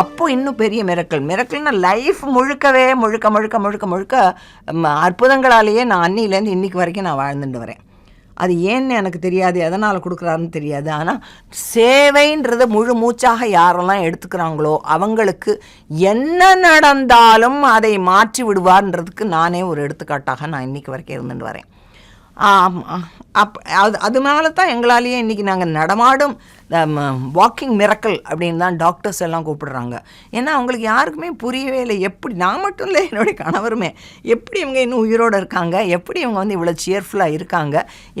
அப்போ இன்னும் பெரிய மிரக்கல். மிரக்கல்னா லைஃப் முழுக்கவே முழுக்க முழுக்க முழுக்க முழுக்க ம, அற்புதங்களாலேயே நான் அன்னிலேருந்து இன்னைக்கு வரைக்கும் நான் வாழ்ந்துட்டு வரேன். அது ஏன்னு எனக்கு தெரியாது எதனால் கொடுக்குறாருன்னு தெரியாது. ஆனால் சேவைன்றது முழு மூச்சாக யாரெல்லாம் எடுத்துக்கிறாங்களோ அவங்களுக்கு என்ன நடந்தாலும் அதை மாற்றி விடுவார்ன்றதுக்கு நானே ஒரு எடுத்துக்காட்டாக நான் இன்னைக்கு வரைக்கும் இருந்துட்டு வரேன். அப் அது அதனால தான் எங்களாலேயே இன்றைக்கி நாங்கள் நடமாடும் வாக்கிங் மிரக்கல் அப்படின்னு தான் டாக்டர்ஸ் எல்லாம் கூப்பிடுறாங்க. ஏன்னா அவங்களுக்கு யாருக்குமே புரியவே இல்லை. எப்படி நான் மட்டும் இல்லை என்னுடைய கணவருமே. எப்படி இவங்க இன்னும் உயிரோடு இருக்காங்க? எப்படி இவங்க வந்து இவ்வளோ சியர்ஃபுல்லாக இருக்காங்க?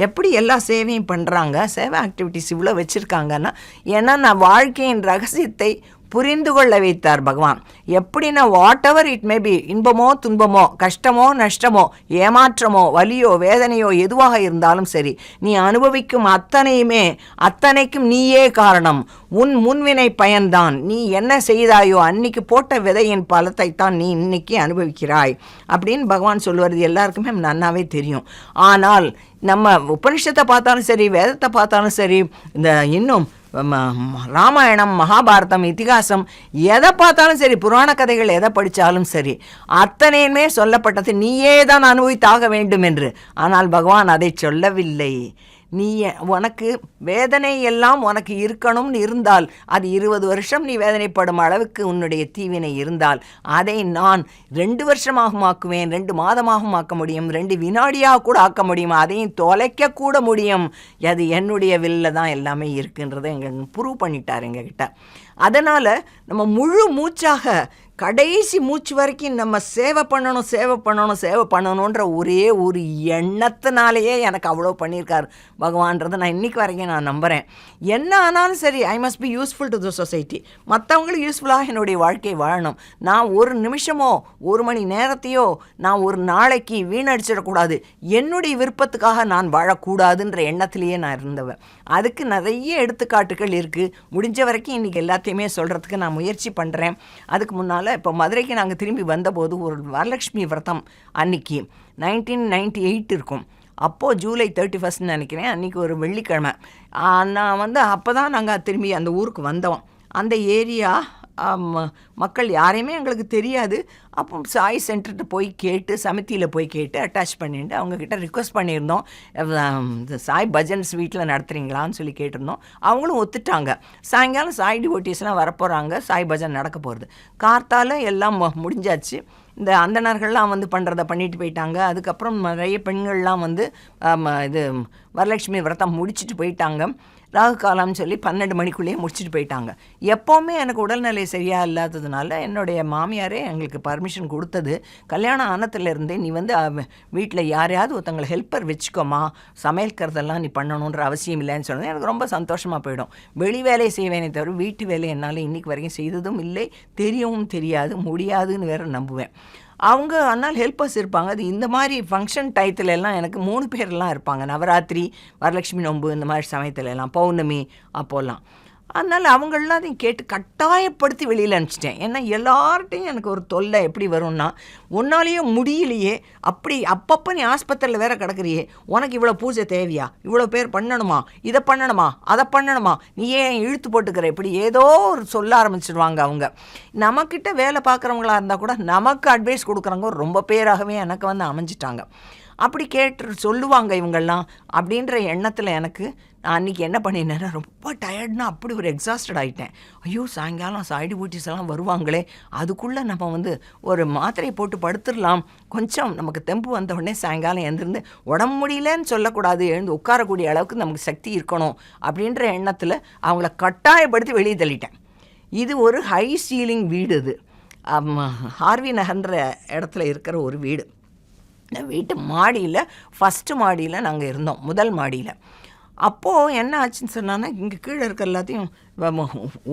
எப்படி எல்லா சேவையும் பண்ணுறாங்க சேவை ஆக்டிவிட்டிஸ் இவ்வளோ வச்சுருக்காங்கன்னா ஏன்னா நான் வாழ்க்கையின் ரகசியத்தை புரிந்து கொள்ள வைத்தார் பகவான். எப்படின்னா whatever it may be இன்பமோ துன்பமோ கஷ்டமோ நஷ்டமோ ஏமாற்றமோ வலியோ வேதனையோ எதுவாக இருந்தாலும் சரி நீ அனுபவிக்கும் அத்தனையுமே அத்தனைக்கும் நீயே காரணம். உன் முன்வினை பயன்தான். நீ என்ன செய்தாயோ அன்னைக்கு போட்ட விதையின் பலத்தை தான் நீ இன்னைக்கு அனுபவிக்கிறாய். அப்படின்னு பகவான் சொல்வது எல்லாருக்குமே நன்னாவே தெரியும். ஆனால் நம்ம உபனிஷத்தை பார்த்தாலும் சரி வேதத்தை பார்த்தாலும் சரி இந்த இன்னும் ராமாயணம் மகாபாரதம் இத்திகாசம் எதை பார்த்தாலும் சரி புராண கதைகள் எதை படித்தாலும் சரி அத்தனையுமே சொல்லப்பட்டது நீயே தான் அனுபவித்தாக வேண்டும் என்று. ஆனால் பகவான் அதை சொல்லவில்லை. நீ உனக்கு வேதனை எல்லாம் உனக்கு இருக்கணும்னு இருந்தால் அது இருபது வருஷம் நீ வேதனைப்படும் அளவுக்கு உன்னுடைய தீவினை இருந்தால் அதை நான் ரெண்டு வருஷமாகவும் ஆக்குவேன் ரெண்டு மாதமாகவும் ஆக்க முடியும் ரெண்டு வினாடியாக கூட ஆக்க முடியும் அதையும் தொலைக்கக்கூட முடியும். அது என்னுடைய வில்ல தான் எல்லாமே இருக்குன்றதை எங்க ப்ரூவ் பண்ணிட்டார் எங்ககிட்ட. அதனால் நம்ம முழு மூச்சாக கடைசி மூச்சு வரைக்கும் நம்ம சேவை பண்ணணும் சேவை பண்ணணும் சேவை பண்ணணுன்ற ஒரே ஒரு எண்ணத்தினாலேயே எனக்கு அவ்வளோ பண்ணியிருக்கார் பகவான்றதை நான் இன்னைக்கு வரைக்கும் நான் நம்புகிறேன் என்ன ஆனாலும் சரி I must be useful to the society மற்றவங்களுக்கு யூஸ்ஃபுல்லாக என்னுடைய வாழ்க்கை வாழணும். நான் ஒரு நிமிஷமோ ஒரு மணி நேரத்தையோ நான் ஒரு நாளைக்கு வீணடிச்சிடக்கூடாது. என்னுடைய விருப்பத்துக்காக நான் வாழக்கூடாதுன்ற எண்ணத்திலேயே நான் இருந்தவன். அதுக்கு நிறைய எடுத்துக்காட்டுகள் இருக்குது முடிஞ்ச வரைக்கும் இன்றைக்கி எல்லாத்தையுமே சொல்கிறதுக்கு நான் முயற்சி பண்ணுறேன் அதுக்கு முன்னால் இப்போ மதுரைக்கு நாங்கள் திரும்பி வந்தபோது ஒரு வரலட்சுமி விரதம் அன்னைக்கு நைன்டீன் நைன்டி எயிட் இருக்கும். அப்போது ஜூலை தேர்ட்டி ஃபஸ்ட்னு நினைக்கிறேன். அன்றைக்கி ஒரு வெள்ளிக்கிழமை. நான் வந்து அப்போ தான் நாங்கள் திரும்பி அந்த ஊருக்கு வந்தோம். அந்த ஏரியா மக்கள் யாரையுமே எங்களுக்கு தெரியாது. அப்போ சாய் சென்டர்கிட்ட போய் கேட்டு சமித்தியில் போய் கேட்டு அட்டாச் பண்ணிட்டு அவங்கக்கிட்ட ரிக்வஸ்ட் பண்ணியிருந்தோம். இந்த சாய் பஜன்ஸ் வீட்டில் நடத்துகிறீங்களான்னு சொல்லி கேட்டிருந்தோம். அவங்களும் ஒத்துட்டாங்க. சாயங்காலம் சாய் டிவோட்டிஸ்லாம் வரப்போகிறாங்க சாய் பஜன் நடக்க போகிறது கார்த்தால எல்லாம் முடிஞ்சாச்சு. இந்த அந்தணர்கள்லாம் வந்து பண்ணுறத பண்ணிட்டு போயிட்டாங்க. அதுக்கப்புறம் நிறைய பெண்கள்லாம் வந்து இது வரலட்சுமி விரதம் முடிச்சிட்டு போயிட்டாங்க. ராகு காலம்னு சொல்லி பன்னெண்டு மணிக்குள்ளேயே முடிச்சுட்டு போயிட்டாங்க. எப்போவுமே எனக்கு உடல்நிலை சரியாக இல்லாததுனால என்னுடைய மாமியாரே எங்களுக்கு பர்மிஷன் கொடுத்தது. கல்யாணம் ஆனத்துலேருந்தே நீ வந்து வீட்டில் யாரையாவது ஒருத்தங்களை ஹெல்ப்பர் வச்சுக்கோமா சமையல்கிறதெல்லாம் நீ பண்ணணுன்ற அவசியம் இல்லைன்னு சொன்னது எனக்கு ரொம்ப சந்தோஷமாக போயிடும். வெளி வேலையை செய்வேனே தவிர வீட்டு வேலை என்னால் இன்றைக்கி வரைக்கும் செய்ததும் இல்லை. தெரியவும் தெரியாது முடியாதுன்னு வேற நம்புவேன். அவங்க ஆனால் ஹெல்ப்பர்ஸ் இருப்பாங்க. அது இந்த மாதிரி ஃபங்க்ஷன் டயத்துல எல்லாம் எனக்கு மூணு பேர்லாம் இருப்பாங்க. நவராத்திரி வரலட்சுமி நோன்பு இந்த மாதிரி சமயத்துல எல்லாம் பௌர்ணமி அப்போல்லாம். அதனால் அவங்களெலாம் அதையும் கேட்டு கட்டாயப்படுத்தி வெளியில் அனுப்பிச்சிட்டேன். ஏன்னா எல்லார்ட்டையும் எனக்கு ஒரு தொல்லை எப்படி வரும்னா உன்னாலேயே முடியலையே அப்படி அப்பப்போ நீ ஆஸ்பத்திரியில் வேற கிடக்குறியே உனக்கு இவ்வளோ பூஜை தேவையா? இவ்வளோ பேர் பண்ணணுமா? இதை பண்ணணுமா? அதை பண்ணணுமா? நீ ஏன் இழுத்து போட்டுக்கிற? இப்படி ஏதோ ஒரு சொல்ல ஆரம்பிச்சிடுவாங்க அவங்க. நம்மக்கிட்ட வேலை பார்க்குறவங்களா இருந்தால் கூட நமக்கு அட்வைஸ் கொடுக்குறவங்க ரொம்ப பேராகவே எனக்கு வந்து அமைஞ்சிட்டாங்க. அப்படி கேட்டு சொல்லுவாங்க இவங்கெல்லாம் அப்படின்ற எண்ணத்தில் எனக்கு நான் அன்றைக்கி என்ன பண்ணினேன்னா ரொம்ப டயர்ட்னா அப்படி ஒரு எக்ஸாஸ்டட் ஆகிட்டேன் ஐயோ சாயங்காலம் சைடு பூட்டிஸ் எல்லாம் வருவாங்களே அதுக்குள்ளே நம்ம வந்து ஒரு மாத்திரை போட்டு படுத்துடலாம். கொஞ்சம் நமக்கு தெம்பு வந்த உடனே சாயங்காலம் எழுந்திருந்து உடம்பு முடியலன்னு சொல்லக்கூடாது எழுந்து உட்காரக்கூடிய அளவுக்கு நமக்கு சக்தி இருக்கணும் அப்படின்ற எண்ணத்தில் அவங்கள கட்டாயப்படுத்தி வெளியே தள்ளிட்டேன். இது ஒரு ஹை சீலிங் வீடு இது. ஹார்வி நகர்ன்ற இடத்துல இருக்கிற ஒரு வீடு. இந்த வீட்டு மாடியில் ஃபஸ்ட்டு மாடியில் நாங்கள் இருந்தோம் முதல் மாடியில். அப்போது என்ன ஆச்சுன்னு சொன்னான்னா இங்கே கீழே இருக்க எல்லாத்தையும்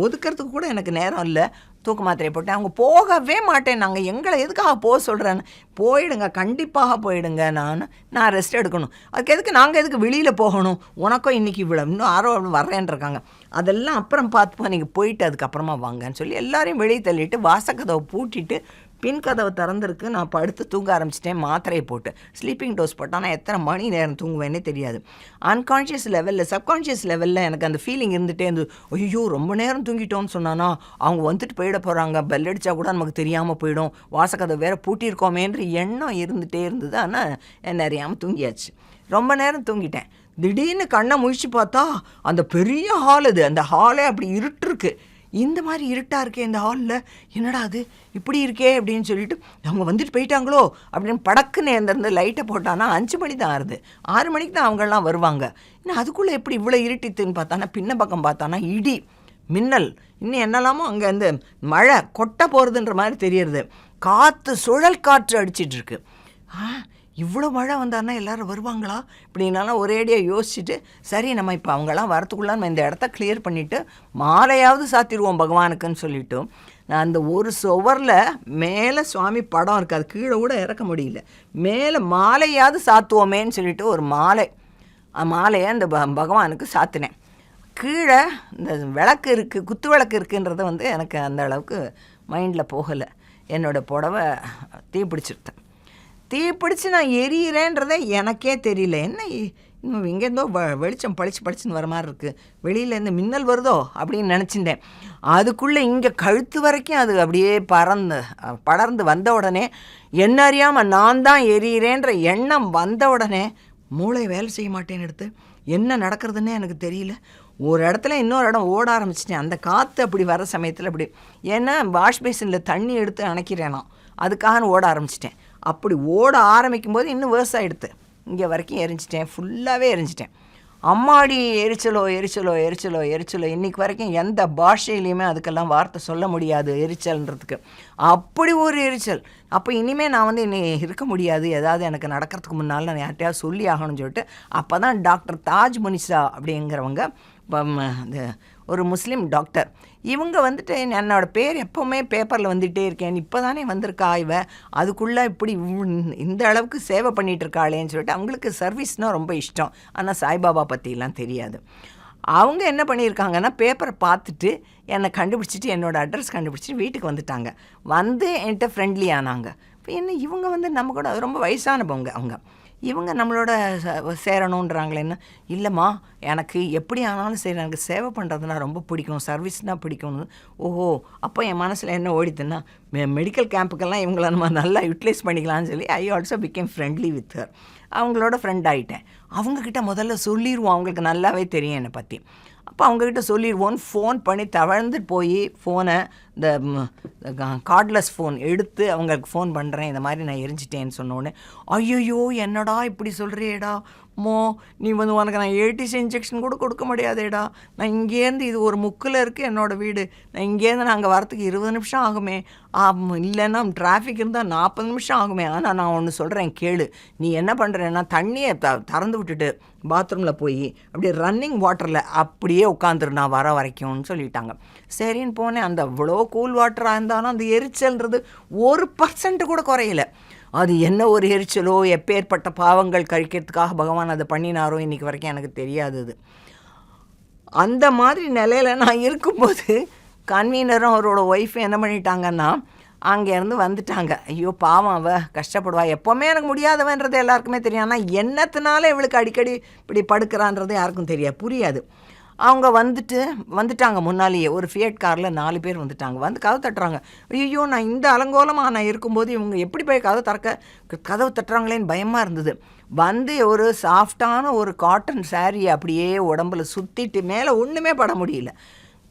ஒதுக்கிறதுக்கு கூட எனக்கு நேரம் இல்லை. தூக்க மாத்திரை போட்டேன். அவங்க போகவே மாட்டேன். நாங்கள் எங்களை எதுக்காக போக சொல்கிறேன்னு போயிடுங்க கண்டிப்பாக போயிடுங்க நான் நான் ரெஸ்ட் எடுக்கணும். அதுக்கு எதுக்கு நாங்கள் எதுக்கு வெளியில் போகணும்? உனக்கும் இன்றைக்கி இவ்வளோ இன்னும் ஆரோ வர்றேன்ருக்காங்க அதெல்லாம் அப்புறம் பார்த்துப்போம். நீங்கள் போயிட்டு அதுக்கப்புறமா வாங்கன்னு சொல்லி எல்லாரையும் வெளியே தள்ளிட்டு வாசக்கதவை பூட்டிட்டு பின் கதவு திறந்துருக்கு. நான் படுத்து தூங்க ஆரம்பிச்சிட்டேன். மாத்திரையை போட்டு. ஸ்லீப்பிங் டோஸ் போட்டால் நான் எத்தனை மணி நேரம் தூங்குவேனே தெரியாது. அன்கான்ஷியஸ் லெவலில் சப்கான்ஷியஸ் லெவலில் எனக்கு அந்த ஃபீலிங் இருந்துகிட்டே இருந்து ஐயோ ரொம்ப நேரம் தூங்கிட்டோன்னு சொன்னானா? அவங்க வந்துட்டு போயிட போகிறாங்க பெல் அடித்தா கூட நமக்கு தெரியாமல் போயிடும். வாசக்கதை வேறு பூட்டியிருக்கோமேன்ற எண்ணம் இருந்துகிட்டே இருந்தது. ஆனால் என்ன தூங்கியாச்சு. ரொம்ப நேரம் தூங்கிட்டேன். திடீர்னு கண்ணை முழிச்சு பார்த்தா அந்த பெரிய ஹால் அது. அந்த ஹாலே அப்படி இருட்டுருக்கு. இந்த மாதிரி இருட்டாக இருக்கே இந்த ஹாலில் என்னடா அது? இப்படி இருக்கே அப்படின்னு சொல்லிட்டு அவங்க வந்துட்டு போயிட்டாங்களோ? அப்படின்னு படக்குன்னு இருந்து லைட்டை போட்டானா அஞ்சு மணி தான் ஆறுது. ஆறு மணிக்கு தான் அவங்கெல்லாம் வருவாங்க. இன்னும் அதுக்குள்ளே எப்படி இவ்வளோ இருட்டித்துன்னு பார்த்தானா பின்ன பக்கம் பார்த்தானா? இடி மின்னல். இன்னும் என்னெல்லாமோ அங்கே இந்த மழை கொட்டை போகிறதுன்ற மாதிரி தெரியறது. காற்று சுழல் காற்று அடிச்சிட்ருக்கு ஆ இவ்வளோ மழை வந்தார்னா எல்லாரும் வருவாங்களா? இப்படின்னாலும் ஒரேடியாக யோசிச்சுட்டு சரி நம்ம இப்போ அவங்கெல்லாம் வரத்துக்குள்ள நம்ம இந்த இடத்த கிளியர் பண்ணிவிட்டு மாலையாவது சாத்திடுவோம் பகவானுக்குன்னு சொல்லிட்டு. நான் அந்த ஒரு சுவரில் மேலே சுவாமி படம் இருக்காது கீழே கூட இறக்க முடியல. மேலே மாலையாவது சாத்துவோமேன்னு சொல்லிட்டு ஒரு மாலை. மாலையை அந்த ப பகவானுக்கு சாத்தினேன். கீழே இந்த விளக்கு இருக்குது குத்து விளக்கு இருக்குன்றது வந்து எனக்கு அந்த அளவுக்கு மைண்டில் போகலை. என்னோடய புடவை தீப்பிடிச்சிருத்தேன். தீப்பிடிச்சு நான் எரியிறேன்றதே எனக்கே தெரியல. என்ன இன்னும் இங்கேருந்தோ வ வெளிச்சம் பளிச்சு பளிச்சுன்னு வர மாதிரி இருக்குது வெளியிலேருந்து மின்னல் வருதோ அப்படின்னு நினச்சிட்டேன். அதுக்குள்ளே இங்கே கழுத்து வரைக்கும் அது அப்படியே பறந்து படர்ந்து வந்த உடனே என்ன அறியாமல் நான் தான் எரியிறேன்ற எண்ணம் வந்த உடனே மூளை வேலை செய்ய மாட்டேன்னு எடுத்து என்ன நடக்கிறதுன்னு எனக்கு தெரியல. ஒரு இடத்துல இன்னொரு இடம் ஓட ஆரம்பிச்சிட்டேன். அந்த காற்று அப்படி வர சமயத்தில் அப்படி ஏன்னா வாஷ் பேசினில் தண்ணி எடுத்து அணைக்கிறேன் நான் அதுக்காக ஓட ஆரம்பிச்சிட்டேன். அப்படி ஓட ஆரம்பிக்கும் போது இன்னும் வேர்ஸ் ஆகிடுது இங்கே வரைக்கும் எரிஞ்சிட்டேன் ஃபுல்லாகவே எரிஞ்சிட்டேன். அம்மாடி எரிச்சலோ எரிச்சலோ எரிச்சலோ எரிச்சலோ இன்றைக்கி வரைக்கும் எந்த பாஷையிலையுமே அதுக்கெல்லாம் வார்த்தை சொல்ல முடியாது எரிச்சல்ன்றதுக்கு. அப்படி ஒரு எரிச்சல். அப்போ இனிமேல் நான் வந்து இன்னை இருக்க முடியாது ஏதாவது எனக்கு நடக்கிறதுக்கு முன்னால் நான் யார்கிட்டயாவது சொல்லி ஆகணும்னு சொல்லிட்டு அப்போ தான் டாக்டர் தாஜ் முனிஷா அப்படிங்கிறவங்க இந்த ஒரு முஸ்லீம் டாக்டர். இவங்க வந்துட்டு என்னோடய பேர் எப்போவுமே பேப்பரில் வந்துகிட்டே இருக்கேன். இப்போ தானே வந்திருக்கா இவ? அதுக்குள்ளே இப்படி இந்த அளவுக்கு சேவை பண்ணிகிட்ருக்காளேன்னு சொல்லிட்டு அவங்களுக்கு சர்வீஸ்னால் ரொம்ப இஷ்டம். ஆனால் சாய்பாபா பற்றிலாம் தெரியாது. அவங்க என்ன பண்ணியிருக்காங்கன்னா பேப்பரை பார்த்துட்டு என்னை கண்டுபிடிச்சிட்டு என்னோட அட்ரஸ் கண்டுபிடிச்சிட்டு வீட்டுக்கு வந்துட்டாங்க. வந்து என்கிட்ட ஃப்ரெண்ட்லி ஆனாங்க. இப்போ என்ன இவங்க வந்து நம்ம கூட ரொம்ப வயசானவங்க அவங்க. இவங்க நம்மளோட சேரணுன்றாங்களேன்னு இல்லைம்மா எனக்கு எப்படி ஆனாலும் சரி எனக்கு சேவை பண்ணுறதுனா ரொம்ப பிடிக்கும் சர்வீஸ்னால் பிடிக்கும்னு. ஓஹோ அப்போ என் மனசில் என்ன ஓடிதுன்னா மெடிக்கல் கேம்புக்கெல்லாம் இவங்கள நம்ம நல்லா யூட்டிலைஸ் பண்ணிக்கலாம்னு சொல்லி I also became friendly with her அவங்களோட ஃப்ரெண்ட் ஆகிட்டேன் அவங்கக்கிட்ட முதல்ல சொல்லிடுவோம் அவங்களுக்கு நல்லாவே தெரியும் என்னை பற்றி அப்போ அவங்கக்கிட்ட சொல்லிடுவோன்னு ஃபோன் பண்ணி தவழ்ந்து போய் ஃபோனை இந்த கார்ட்லெஸ் ஃபோன் எடுத்து அவங்களுக்கு ஃபோன் பண்ணுறேன் இந்த மாதிரி நான் எரிஞ்சிட்டேன்னு சொன்னோடனே ஐயோ என்னடா இப்படி சொல்கிறியேடா மோ நீ வந்து உனக்கு நான் ஏடிசி இன்ஜெக்ஷன் கூட கொடுக்க முடியாதேடா. நான் இங்கேருந்து இது ஒரு முக்கில் இருக்குது என்னோடய வீடு. நான் இங்கேருந்து நான் அங்கே வரத்துக்கு இருபது நிமிஷம் ஆகுமே. இல்லைன்னா டிராஃபிக் இருந்தால் நாற்பது நிமிஷம் ஆகுமே. ஆனால் நான் ஒன்று சொல்கிறேன் கேளு. நீ என்ன பண்ணுறேன்னா தண்ணியை த திறந்து விட்டுட்டு பாத்ரூமில் போய் அப்படியே ரன்னிங் வாட்டரில் அப்படியே உட்காந்துரு நான் வர வரைக்கும்னு சொல்லிட்டாங்க. சரின்னு போனேன். அந்த அவ்வளோ கூல் வாட்டராக இருந்தாலும் அந்த எரிச்சல்ன்றது ஒரு பர்சன்ட் கூட குறையல. அது என்ன ஒரு எரிச்சலோ எப்பேற்பட்ட பாவங்கள் கழிக்கிறதுக்காக பகவான் அதை பண்ணினாரோ இன்றைக்கி வரைக்கும் எனக்கு தெரியாது அது. அந்த மாதிரி நிலையில் நான் இருக்கும்போது கன்வீனரும் அவரோட ஒய்ஃபும் என்ன பண்ணிட்டாங்கன்னா அங்கேருந்து வந்துட்டாங்க. ஐயோ பாவம் அவ கஷ்டப்படுவா. எப்போவுமே எனக்கு முடியாதவன்றது எல்லாருக்குமே தெரியும். ஆனால் என்னத்தினால இவளுக்கு அடிக்கடி இப்படி படுக்கிறான்றது யாருக்கும் தெரியாது. புரியாது. அவங்க வந்துட்டு வந்துட்டாங்க முன்னாலேயே. ஒரு ஃபியட் காரில் நாலு பேர் வந்துட்டாங்க. வந்து கதவு தட்டுறாங்க. ஐயோ நான் இந்த அலங்கோலமாக நான் இருக்கும்போது இவங்க எப்படி போய் கதவு திறக்க கதவு தட்டுறாங்களேன்னு பயமாக இருந்தது. வந்து ஒரு சாஃப்டான ஒரு காட்டன் சாரியை அப்படியே உடம்புல சுற்றிட்டு மேலே ஒன்றுமே பட முடியல.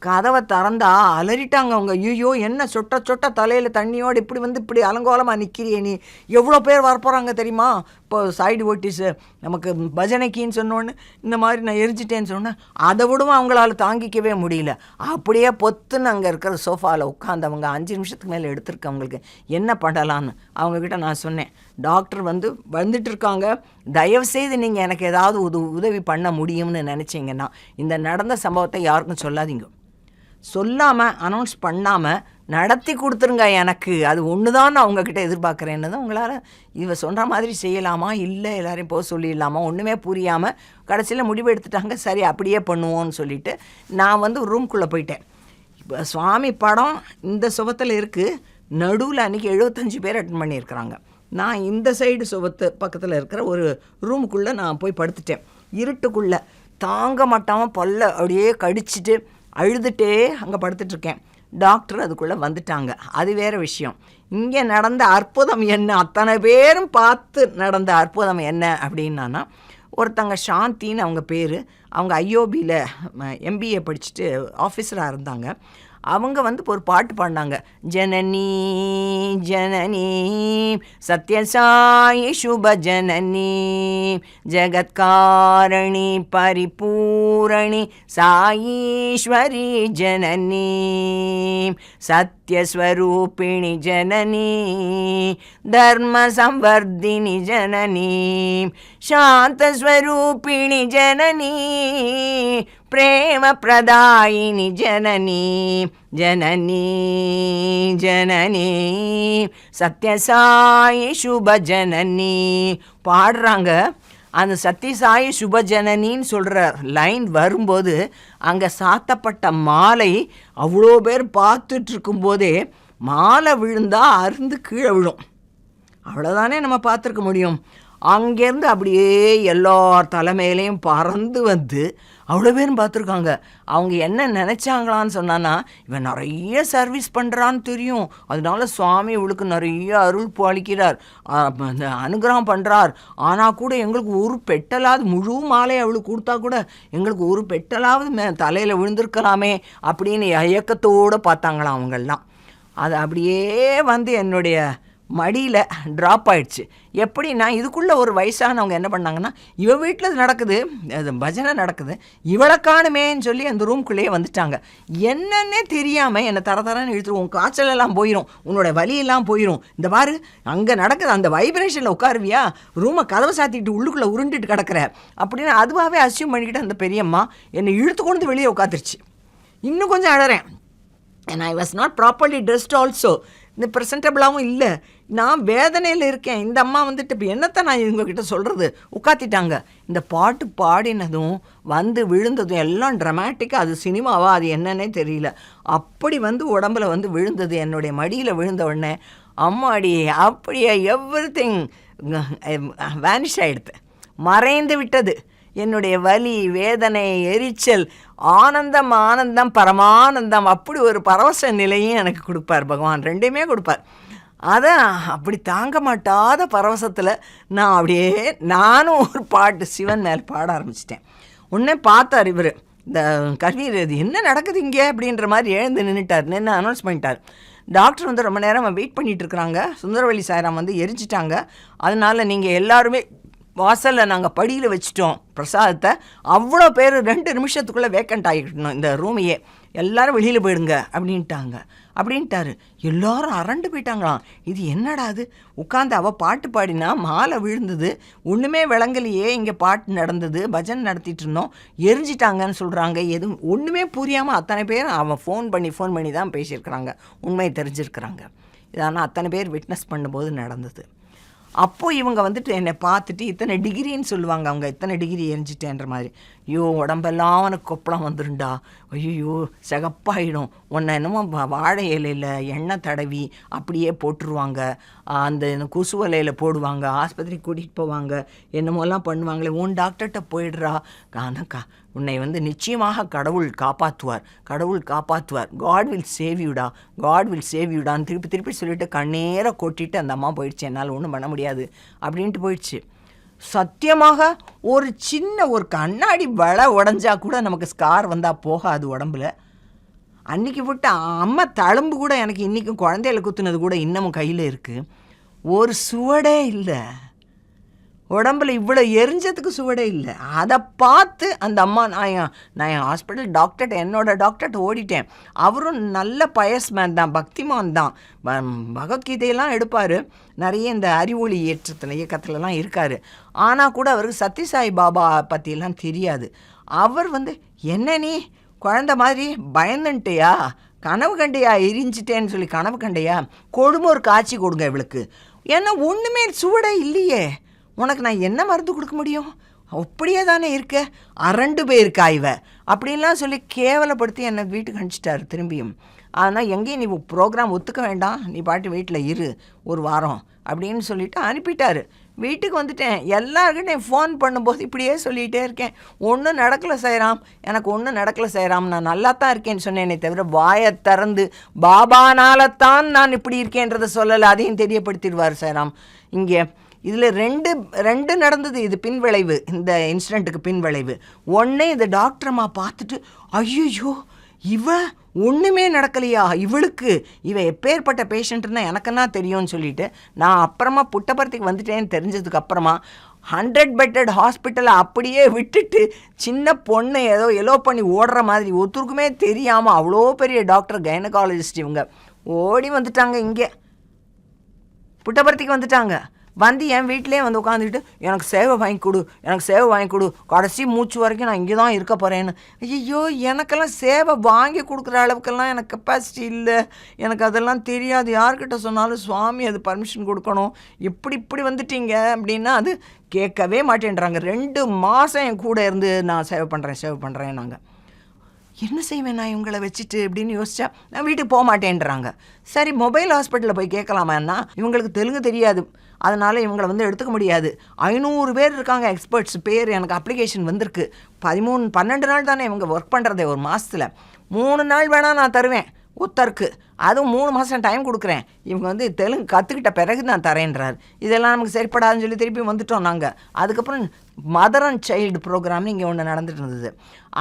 கதவை திறந்தா அலறிட்டாங்க அவங்க. ஐயோ என்ன சொட்ட சொட்ட தலையில் தண்ணியோடு இப்படி வந்து இப்படி அலங்கோலமாக நிற்கிறியே நீ? எவ்வளோ பேர் வரப்போகிறாங்க தெரியுமா? இப்போ சைடு ஓட்டிஸு நமக்கு பஜனைக்கின்னு சொன்னோன்னு இந்த மாதிரி நான் எரிஞ்சிட்டேன்னு சொன்னேன் அதை விடவும் அவங்களால தாங்கிக்கவே முடியல. அப்படியே பொத்துன்னு அங்கே இருக்கிற சோஃபாவில் உட்காந்தவங்க அஞ்சு நிமிஷத்துக்கு மேலே எடுத்திருக்கவங்களுக்கு என்ன பண்ணலான்னு அவங்கக்கிட்ட நான் சொன்னேன். டாக்டர் வந்து வந்துட்டு இருக்காங்க. தயவுசெய்து நீங்கள் எனக்கு ஏதாவது உது உதவி பண்ண முடியும்னு நினச்சிங்கன்னா இந்த நடந்த சம்பவத்தை யாருக்கும் சொல்லாதீங்க. சொல்லாமல் அனௌன்ஸ் பண்ணாமல் நடத்தி கொடுத்துருங்க எனக்கு. அது ஒன்று தான் நான் உங்ககிட்ட எதிர்பார்க்குறேன்னு தான் உங்களால் இவ சொல்கிற மாதிரி செய்யலாமா? இல்லை எல்லாரையும் போக சொல்லிடலாமா? ஒன்றுமே புரியாமல் கடைசியில் முடிவு எடுத்துட்டாங்க. சரி அப்படியே பண்ணுவோன்னு சொல்லிட்டு நான் வந்து ரூம்குள்ளே போயிட்டேன். இப்போ சுவாமி படம் இந்த சுபத்தில் இருக்குது நடுவில் அன்றைக்கி எழுபத்தஞ்சு பேர் அட்டன் பண்ணியிருக்கிறாங்க. நான் இந்த சைடு சுவத்து பக்கத்தில் இருக்கிற ஒரு ரூமுக்குள்ளே நான் போய் படுத்துட்டேன். இருட்டுக்குள்ளே தாங்க மாட்டாமல் பல்ல அப்படியே கடிச்சிட்டு அழுதுகிட்டே அங்கே படுத்துட்ருக்கேன் டாக்டர் அதுக்குள்ளே வந்துட்டாங்க. அது வேறு விஷயம். இங்கே நடந்த அற்புதம் என்ன? அத்தனை பேரும் பார்த்து நடந்த அற்புதம் என்ன அப்படின்னா ஒருத்தங்க சாந்தின்னு அவங்க பேர். அவங்க ஐஓபியில் எம்பிஏ படிச்சுட்டு ஆஃபீஸராக இருந்தாங்க. அவங்க வந்து ஒரு பாட்டு பாடினாங்க. ஜனனி ஜனனி சத்யசாயி சுப ஜனனி ஜகத்காரணி பரிபூரணி சாயீஸ்வரி ஜனனி சத்யஸ்வரூபிணி ஜனனி தர்ம சம்வர்தினி ஜனனி சாந்தஸ்வரூபிணி ஜனனி பிரேமப்பிரதாயினி ஜனனி ஜனனி ஜனனி. சத்யசாயி சுப ஜனனி பாடுறாங்க. அந்த சத்யசாயி சுபஜனனின்னு சொல்கிற லைன் வரும்போது அங்கே சாத்தப்பட்ட மாலை அவ்வளோ பேர் பார்த்துட்ருக்கும் போதே மாலை விழுந்தா அருந்து கீழே விழும். அவ்வளோதானே நம்ம பார்த்துருக்க முடியும். அங்கேருந்து அப்படியே எல்லார் தலைமையிலையும் பறந்து வந்து அவ்வளோ பேரும் பார்த்துருக்காங்க. அவங்க என்ன நினச்சாங்களான்னு சொன்னான்னா இவன் நிறைய சர்வீஸ் பண்ணுறான்னு தெரியும். அதனால சுவாமி இவளுக்கு நிறைய அருள் பாலிக்கிறார். அந்த அனுகிரகம் பண்ணுறார் ஆனால் கூட எங்களுக்கு ஒரு பெட்டலாவது முழு மாலை அவளுக்கு கொடுத்தா கூட எங்களுக்கு ஒரு பெட்டலாவது மே தலையில் விழுந்திருக்கலாமே அப்படின்னு இயக்கத்தோடு பார்த்தாங்களாம் அவங்கெல்லாம். அது அப்படியே வந்து என்னுடைய மடியில் ட்ராப் ஆயிடுச்சு. எப்படின்னா இதுக்குள்ளே ஒரு வயசானவங்க என்ன பண்ணாங்கன்னா இவ வீட்டில் இது நடக்குது அது பஜனை நடக்குது இவளை காணுமேன்னு சொல்லி அந்த ரூம்குள்ளேயே வந்துட்டாங்க. என்னன்னே தெரியாமல் என்னை தர தரன்னு இழுத்துரும் உன் போயிடும் உன்னோட வலியெல்லாம் போயிடும் இந்த பாரு அங்கே நடக்குது அந்த வைப்ரேஷனில் உட்காருவியா? ரூமை கதவை சாத்திட்டு உள்ளுக்குள்ளே உருண்டுட்டு கிடக்குற. அப்படின்னு அதுவாகவே அசியூம் பண்ணிக்கிட்டு அந்த பெரியம்மா என்னை இழுத்து கொண்டு வெளியே உட்காந்துருச்சு இன்னும் கொஞ்சம் அழறேன். And I was not properly dressed also இந்த ப்ரெசன்டபிளாகவும் இல்லை. நான் வேதனையில் இருக்கேன். இந்த அம்மா வந்துட்டு இப்போ என்னத்தை நான் இவங்கக்கிட்ட சொல்கிறது உட்காத்திட்டாங்க இந்த பாட்டு பாடினதும் வந்து விழுந்ததும் எல்லாம் ட்ரமாட்டிக்காக அது சினிமாவா? அது என்னன்னே தெரியல. அப்படி வந்து உடம்புல வந்து விழுந்தது. என்னுடைய மடியில் விழுந்த உடனே அம்மாடி அப்படியே எவ்ரி திங் வேனிஷ் ஆகிடுது மறைந்து விட்டது. என்னுடைய வலி வேதனை எரிச்சல் ஆனந்தம் ஆனந்தம் பரமானந்தம் அப்படி ஒரு பரவச நிலையும் எனக்கு கொடுப்பார் பகவான். ரெண்டையுமே கொடுப்பார். அதை அப்படி தாங்க மாட்டாத பரவசத்தில் நான் அப்படியே நானும் ஒரு பாட்டு சிவன் மேல் பாட ஆரம்பிச்சிட்டேன். உடனே பார்த்தார் இவர். இந்த கர்வீர் இது என்ன நடக்குது இங்கே? அப்படின்ற மாதிரி எழுந்து நின்றுட்டார் நின்று அனௌன்ஸ் பண்ணிட்டார். டாக்டர் வந்து ரொம்ப நேரம் வெயிட் பண்ணிகிட்டு இருக்கிறாங்க. சுந்தரவள்ளி சாயராம் வந்து எரிச்சிட்டாங்க அதனால் நீங்கள் எல்லாருமே வாசலில் நாங்கள் படியில் வச்சிட்டோம் பிரசாதத்தை. அவ்வளோ பேர் ரெண்டு நிமிஷத்துக்குள்ளே வேக்கண்ட் ஆகிக்கிட்டோம் இந்த ரூமையே. எல்லாரும் வெளியில் போயிடுங்க அப்படின்ட்டாங்க. அப்படின்ட்டாரு. எல்லாரும் அரண்டு போயிட்டாங்களாம். இது என்னடா அது உட்காந்து அவள் பாட்டு பாடினா மாலை விழுந்தது. ஒன்றுமே விளங்கலையே. இங்கே பாட்டு நடந்தது. பஜன் நடத்திட்டு இருந்தோம். எரிஞ்சிட்டாங்கன்னு சொல்கிறாங்க எதுவும் ஒன்றுமே புரியாமல் அத்தனை பேர் அவன் ஃபோன் பண்ணி ஃபோன் பண்ணி தான் பேசியிருக்கிறாங்க. உண்மையை தெரிஞ்சிருக்கிறாங்க. இதானால் அத்தனை பேர் விட்னஸ் பண்ணும்போது நடந்தது. அப்போ இவங்க வந்துட்டு என்னை பார்த்துட்டு இத்தனை டிகிரின்னு சொல்லுவாங்க அவங்க இத்தனை டிகிரி எரிஞ்சிட்டேன்ற மாதிரி. ஐயோ உடம்பெல்லாம் அவனுக்கு கொப்பளம் வந்துருண்டா ஐயோ சிகப்பாயிடும். உன்னை என்னமோ வா- வாழை இலையில் எண்ணெய் தடவி அப்படியே போட்டுருவாங்க. அந்த கொசு வலையில் போடுவாங்க ஆஸ்பத்திரிக்கு கூட்டிகிட்டு போவாங்க. என்னமோலாம் பண்ணுவாங்களே உன் டாக்டர்கிட்ட போயிடுறா. ஆனாக்கா உன்னை வந்து நிச்சயமாக கடவுள் காப்பாற்றுவார் கடவுள் காப்பாற்றுவார் காட் வில் சேவ் யூடா காட் வில் சேவ் யூடான்னு திருப்பி திருப்பி சொல்லிவிட்டு கண்ணேர கொட்டிட்டு அந்த அம்மா போயிடுச்சு என்னால் ஒன்றும் பண்ண முடியாது. அப்படின்ட்டு போயிடுச்சு. சத்தியமாக ஒரு சின்ன ஒரு கண்ணாடி வள உடஞ்சா கூட நமக்கு ஸ்கார் வந்தால் போகாது உடம்புல. அன்னைக்கு விட்டு அம்மா தழும்பு கூட எனக்கு இன்றைக்கும் குழந்தையில குத்துனது கூட இன்னமும் கையில் இருக்குது ஒரு சுவடே இல்லை. உடம்புல இவ்வளோ எரிஞ்சதுக்கு சுவடே இல்லை. அதை பார்த்து அந்த அம்மா நான் என் நான் என் ஹாஸ்பிட்டல் டாக்டர்கிட்ட என்னோடய டாக்டர்கிட்ட ஓடிட்டேன். அவரும் நல்ல பயஸ்மேன் தான் பக்திமான் தான். பகவத்கீதையெல்லாம் எடுப்பார். நிறைய இந்த அறிவொளி ஏற்றத்தில் இயக்கத்துலலாம் இருக்கார். ஆனால் கூட அவருக்கு சத்யசாய் பாபா பற்றியெல்லாம் தெரியாது. அவர் வந்து என்ன நீ? குழந்த மாதிரி பயந்துன்ட்டியா? கனவு கண்டையா? எரிஞ்சிட்டேன்னு சொல்லி கனவு கண்டையா? கொடுமை ஒரு காட்சி கொடுங்க இவளுக்கு. ஏன்னா ஒன்றுமே சுவடே இல்லையே. உனக்கு நான் என்ன மருந்து கொடுக்க முடியும்? அப்படியே தானே இருக்க? அரண்டு போயிருக்கா இவ? அப்படின்லாம் சொல்லி கேவலப்படுத்தி என்னை வீட்டுக்கு அனுப்பிச்சிட்டாரு திரும்பியும். ஆனால் எங்கேயும் நீ ப்ரோக்ராம் ஒத்துக்க வேண்டாம். நீ பாட்டு வீட்டில் இரு ஒரு வாரம் அப்படின்னு சொல்லிட்டு அனுப்பிட்டாரு. வீட்டுக்கு வந்துட்டேன். எல்லாருக்கிட்டையும் ஃபோன் பண்ணும்போது இப்படியே சொல்லிகிட்டே இருக்கேன். ஒன்றும் நடக்கலை செய்கிறாம் எனக்கு ஒன்றும் நடக்கலை செய்கிறாம் நான் நல்லா தான் இருக்கேன்னு சொன்னேனே தவிர வாயை திறந்து பாபானால்தான் நான் இப்படி இருக்கேன்றதை சொல்லலை. அதையும் தெரியப்படுத்திடுவார் செய்கிறாம் இங்கே இதில் ரெண்டு ரெண்டு நடந்தது இது பின்விளைவு இந்த இன்சிடெண்ட்டுக்கு பின்விளைவு. ஒன்று இந்த டாக்டர் அம்மா பார்த்துட்டு ஐயோ இவ ஒன்றுமே நடக்கலையா? இவளுக்கு இவ எப்பேற்பட்ட பேஷண்ட்னா எனக்குன்னா தெரியும்னு சொல்லிட்டு நான் அப்புறமா புட்டபர்த்திக்கு வந்துட்டேன்னு தெரிஞ்சதுக்கு அப்புறமா ஹண்ட்ரட் பெட்டட் ஹாஸ்பிட்டலை அப்படியே விட்டுட்டு சின்ன பொண்ணை ஏதோ எலோ பண்ணி ஓடுற மாதிரி ஒருத்தருக்குமே தெரியாமல் அவ்வளோ பெரிய டாக்டர் கைனகாலஜிஸ்ட் இவங்க. ஓடி வந்துட்டாங்க இங்கே. புட்டபர்த்திக்கு வந்துட்டாங்க. வந்து என் வீட்டிலே வந்து உட்காந்துக்கிட்டு எனக்கு சேவை வாங்கி கொடு எனக்கு சேவை வாங்கி கொடு. கடைசி மூச்சு வரைக்கும் நான் இங்கே தான் இருக்க போகிறேன்னு ஐயோ எனக்கெல்லாம் சேவை வாங்கி கொடுக்குற அளவுக்கெல்லாம் எனக்கு கெப்பாசிட்டி இல்லை. எனக்கு அதெல்லாம் தெரியாது. யார்கிட்ட சொன்னாலும் சுவாமி அது பர்மிஷன் கொடுக்கணும். இப்படி இப்படி வந்துட்டீங்க. அப்படின்னா அது கேட்கவே மாட்டேன்றாங்க. ரெண்டு மாதம் என் கூட இருந்து நான் சேவை பண்ணுறேன் சேவை பண்ணுறேன் நாங்கள் என்ன செய்வேன் நான் இவங்களை வச்சுட்டு? அப்படின்னு யோசிச்சா நான் வீட்டுக்கு போக மாட்டேன்றாங்க. சரி மொபைல் ஹாஸ்பிட்டலில் போய் கேட்கலாமான்னா இவங்களுக்கு தெலுங்கு தெரியாது. அதனால் இவங்களை வந்து எடுத்துக்க முடியாது. ஐநூறு பேர் இருக்காங்க எக்ஸ்பர்ட்ஸ் பேர் எனக்கு அப்ளிகேஷன் வந்திருக்கு. பதிமூணு பன்னெண்டு நாள் தானே இவங்க ஒர்க் பண்ணுறதே ஒரு மாதத்தில் மூணு நாள் வேணால் நான் தருவேன். ஒத்தருக்கு அதுவும் மூணு மாதம் டைம் கொடுக்குறேன். இவங்க வந்து தெலுங்கு கற்றுக்கிட்ட பிறகு நான் தரேன்றார். இதெல்லாம் நமக்கு சரிப்படாதுன்னு சொல்லி திருப்பி வந்துட்டோம் நாங்கள் அதுக்கப்புறம் மதர் அண்ட் சைல்டு ப்ரோக்ராம்னு இங்கே ஒன்று நடந்துட்டு இருந்தது.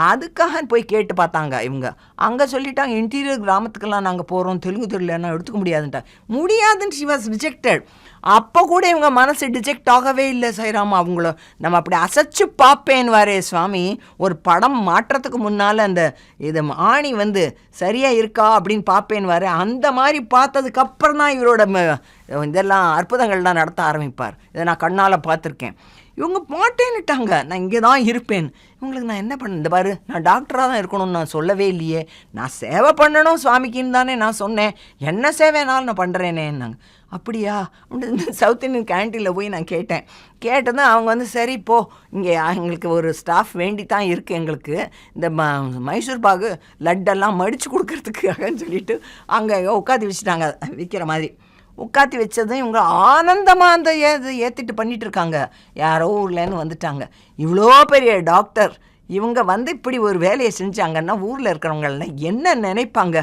அதுக்காக போய் கேட்டு பார்த்தாங்க இவங்க. அங்கே சொல்லிட்டாங்க இன்டீரியர் கிராமத்துக்கெல்லாம் நாங்கள் போகிறோம் தெலுங்கு தெரியலன்னா எடுத்துக்க முடியாதுன்ட்டா முடியாதுன்னு ஷி வாஸ் ரிஜெக்டட் அப்போ கூட இவங்க மனசு டிஜெக்ட் ஆகவே இல்லை சைராமா அவங்கள. நம்ம அப்படி அசைச்சு பார்ப்பேன் வாரே சுவாமி. ஒரு படம் மாற்றத்துக்கு முன்னால் அந்த இது ஆணி வந்து சரியாக இருக்கா அப்படின்னு பார்ப்பேன் வாரு. அந்த மாதிரி பார்த்ததுக்கப்புறம் தான் இவரோட ம- இதெல்லாம் அற்புதங்கள்லாம் நடத்த ஆரம்பிப்பார். இதை நான் கண்ணால் பார்த்துருக்கேன். இவங்க மாட்டேன்னுட்டாங்க. நான் இங்கே தான் இருப்பேன். இவங்களுக்கு நான் என்ன பண்ண இந்த பாரு நான் டாக்டராக தான் இருக்கணும்னு நான் சொல்லவே இல்லையே. நான் சேவை பண்ணணும் சுவாமிக்குன்னு தானே நான் சொன்னேன். என்ன சேவைனாலும் நான் பண்ணுறேனேன்னாங்க அப்படியா? அப்படின்னு சவுத் இந்தியன் கேன்டீனில் போய் நான் கேட்டேன். கேட்டதும் அவங்க வந்து சரி போ. இங்கே எங்களுக்கு ஒரு ஸ்டாஃப் வேண்டி தான் இருக்குது எங்களுக்கு. இந்த ம மைசூர் பாகு லட்டெல்லாம் மடித்து கொடுக்கறதுக்காகன்னு சொல்லிட்டு அங்கே உட்காந்து வச்சுட்டாங்க. விற்கிற மாதிரி. உட்காத்தி வச்சதும் இவங்க ஆனந்தமாக அந்த ஏது ஏற்றிட்டு பண்ணிட்டு இருக்காங்க யாரோ ஊர்லேருந்து வந்துட்டாங்க. இவ்வளோ பெரிய டாக்டர். இவங்க வந்து இப்படி ஒரு வேலையை செஞ்சாங்கன்னா ஊரில் இருக்கிறவங்களாம் என்ன நினைப்பாங்க?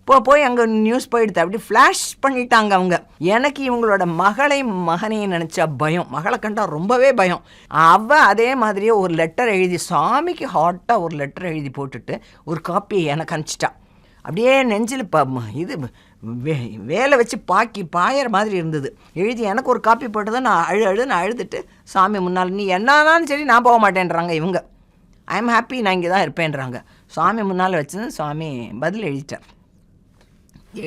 இப்போ போய் அங்கே நியூஸ் போயிடுது. அப்படி ஃப்ளாஷ் பண்ணிட்டாங்க அவங்க. எனக்கு இவங்களோட மகளை மகனையும் நினச்சா பயம். மகளை கண்டா ரொம்பவே பயம். அவள் அதே மாதிரியே ஒரு லெட்டர் எழுதி சாமிக்கு ஹாட்டாக ஒரு லெட்டர் எழுதி போட்டுட்டு ஒரு காப்பியை எனக்கு அனுப்பிச்சிட்டா. அப்படியே நெஞ்சில் ப இது வே வேலை வச்சு பாக்கி பாயிற மாதிரி இருந்தது. எழுதி எனக்கு ஒரு காப்பி போட்டதை நான் அழு அழுன்னு அழுதுட்டு சாமி முன்னால் நீ என்னானாலும் சரி நான் போக மாட்டேன்றாங்க இவங்க. ஐ எம் ஹாப்பி நான் இங்கே தான் இருப்பேன்றாங்க. சாமி முன்னால் வச்சது சாமி பதில் எழுதிட்டார்.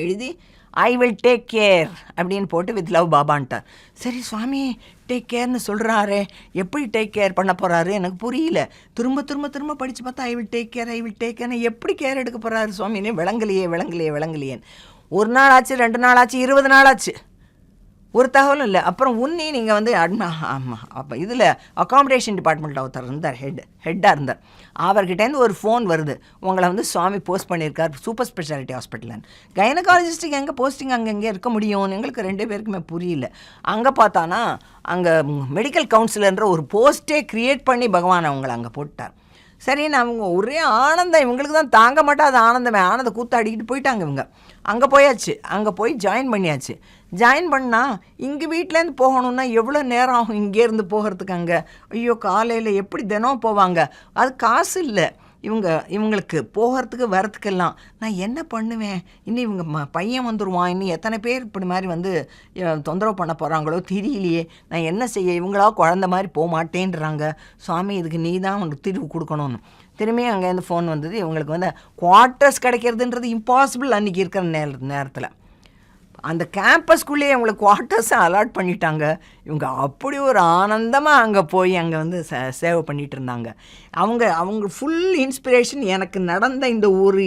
எழுதி ஐ வில் டேக் கேர் அப்படின்னு போட்டு வித் லவ் பாபான்ட்டார். சரி சுவாமி டேக் கேர்னு சொல்கிறாரே எப்படி டேக் கேர் பண்ண போகிறாரு எனக்கு புரியல. திரும்ப திரும்ப திரும்ப படித்து பார்த்தா I will take care I will take கேர்னு எப்படி கேர் எடுக்க போகிறாரு சுவாமின்னு விளங்கலையே விளங்கலையே விளங்கலையேன்னு. ஒரு நாள் ஆச்சு ரெண்டு நாள் ஆச்சு இருபது நாள் ஆச்சு ஒரு தகவலும் இல்லை. அப்புறம் உன்னி நீங்கள் வந்து அட்மா ஆமாம் அப்போ இதில் அகாமடேஷன் டிபார்ட்மெண்ட்டில் ஒருத்தர் இருந்தார் ஹெட் ஹெட்டாக இருந்தார். அவர்கிட்டேருந்து ஒரு ஃபோன் வருது. உங்களை வந்து சுவாமி போஸ்ட் பண்ணியிருக்கார் சூப்பர் ஸ்பெஷாலிட்டி ஹாஸ்பிட்டல்னு கைனகாலஜிஸ்ட்டுக்கு எங்கே போஸ்டிங் அங்கே எங்கே இருக்க முடியும் எங்களுக்கு ரெண்டு பேருக்குமே புரியல. அங்கே பார்த்தானா அங்கே மெடிக்கல் கவுன்சிலர்ன்ற ஒரு போஸ்ட்டே க்ரியேட் பண்ணி பகவான் அவங்களை அங்கே போட்டார். சரின்னு அவங்க ஒரே ஆனந்தம். இவங்களுக்கு தான் தாங்க மாட்டாத ஆனந்தமே. ஆனந்த கூத்தாடிக்கிட்டு போயிட்டாங்க இவங்க. அங்கே போயாச்சு. அங்கே போய் ஜாயின் பண்ணியாச்சு. ஜாயின் பண்ணால் இங்கே வீட்டிலேருந்து போகணுன்னா எவ்வளோ நேரம் ஆகும் இங்கேருந்து போகிறதுக்கு அங்கே? ஐயோ காலையில் எப்படி தினம் போவாங்க? அது காசு இல்லை. இவங்க இவங்களுக்கு போகிறதுக்கு வரத்துக்கெல்லாம் நான் என்ன பண்ணுவேன்? இன்னும் இவங்க ம பையன் வந்துடுவான் இன்னும் எத்தனை பேர் இப்படி மாதிரி வந்து தொந்தரவு பண்ண போகிறாங்களோ தெரியலையே. நான் என்ன செய்ய? இவங்களா குழந்த மாதிரி போக மாட்டேன்றாங்க சுவாமி இதுக்கு நீ தான் உனக்கு தீர்வு கொடுக்கணும்னு. திரும்பியும் அங்கேருந்து ஃபோன் வந்தது. இவங்களுக்கு வந்து குவார்ட்டர்ஸ் கிடைக்கிறதுன்றது இம்பாசிபிள் அன்றைக்கி இருக்கிற நேர நேரத்தில். அந்த கேம்பஸ்குள்ளேயே அவங்களுக்கு குவார்ட்டர்ஸை அலாட் பண்ணிட்டாங்க. இவங்க அப்படி ஒரு ஆனந்தமாக அங்கே போய் அங்கே வந்து ச சேவை பண்ணிகிட்டு இருந்தாங்க. அவங்க அவங்க ஃபுல் இன்ஸ்பிரேஷன் எனக்கு நடந்த இந்த ஒரு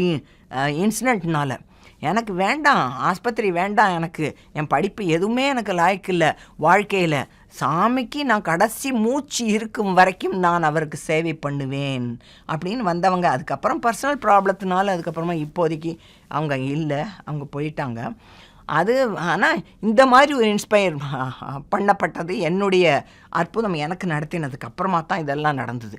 இன்சிடெண்ட்னால எனக்கு வேண்டாம் ஆஸ்பத்திரி வேண்டாம் எனக்கு. என் படிப்பு எதுவுமே எனக்கு லாய்க்கு இல்லை வாழ்க்கையில். சாமிக்கு நான் கடைசி மூச்சு இருக்கும் வரைக்கும் நான் அவருக்கு சேவை பண்ணுவேன். அப்படின்னு வந்தவங்க அதுக்கப்புறம் பர்சனல் ப்ராப்ளத்தினால அதுக்கப்புறமா இப்போதைக்கு அவங்க இல்லை அவங்க போயிட்டாங்க. அது ஆனால் இந்த மாதிரி ஒரு இன்ஸ்பயர் பண்ணப்பட்டது என்னுடைய அற்புதம் எனக்கு நடத்தினதுக்கு அப்புறமா தான் இதெல்லாம் நடந்தது.